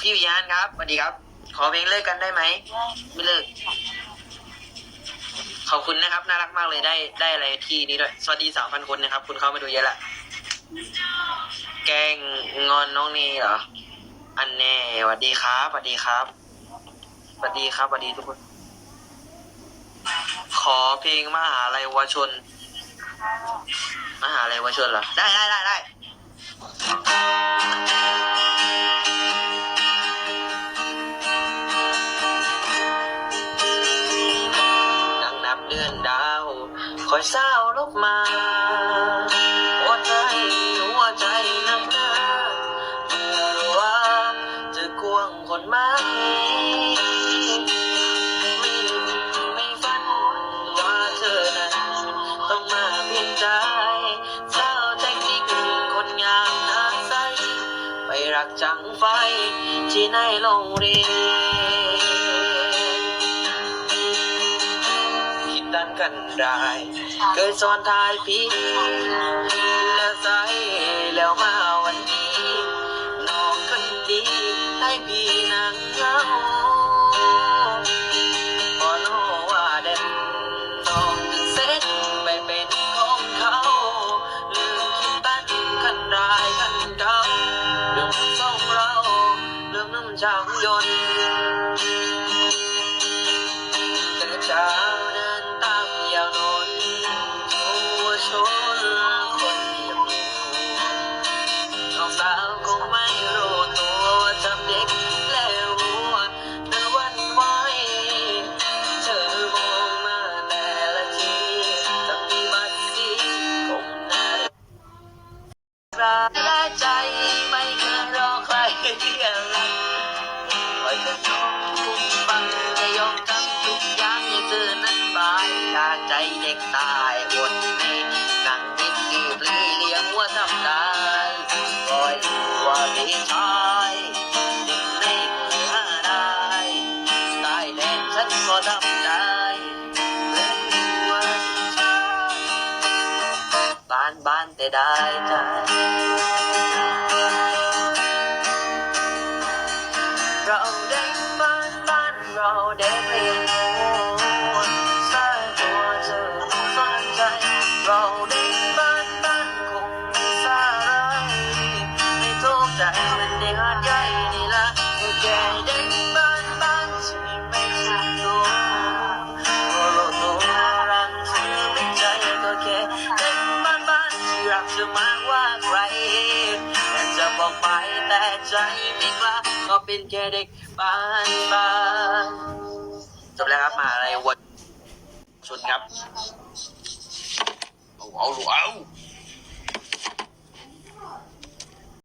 พี่วิญญาณครับสวัสดีครับ ขอเพลงเลิกกันได้ไหมไม่เลิก ขอบคุณนะครับ น่ารักมากเลยได้ได้อะไรที่นี้ด้วย สวัสดีสามพันคนนะครับ คุณเข้ามาดูเยอะละ แก้งงอนน้องนี่เหรอ อันแน่สวัสดีครับสวัสดีครับสวัสดีครับสวัสดีทุกคน ขอเพลงมหาลัยวชน มหาลัยวชนเหรอ ได้ได้ได้ได้ เดือนดาว คอยเศร้าลบมาหัวใจหัวใจน้ำหน้าเมื่อรู้ว่าจะควงคนมาไม่นึกไม่ฝันว่าเธอนั้นต้องมาเปลี่ยนใจเศร้าใจจริงคนงามหน้าใสไปรักจังไฟที่ในโรงเรียน กันได้ เคยสอนทายพี่แล้วใจแล้วมาวันนี้น้องคนดีให้พี่นางเหงาพอรู้ว่าเด่นน้องเซ็ตไปเป็นของเขาลืมคิดตันกันได้กันเก่าเรื่องสองเราเรื่องน้ำจางยนต์แต่ รักและใจไม่เคยรอใครเที่ยงคอยจะชมทุกฟังจะยอมทำทุกอย่างให้เธอนั้นบายตาใจเด็กตายอดในหนังนิดที่ปลีเลี้ยงว่าทำได้คอยว่าพี่ชา บ้านบ้านแต่ได้ใจเราเด็กบ้านบ้านเรานที่รักเธอมาว่าใครแต่จะบอกไปแต่ใจไม่กล้าก็เป็นแค่เด็กบ้านบ้านจบแล้วครับมาอะไรวนชนครับเอาเอาเอา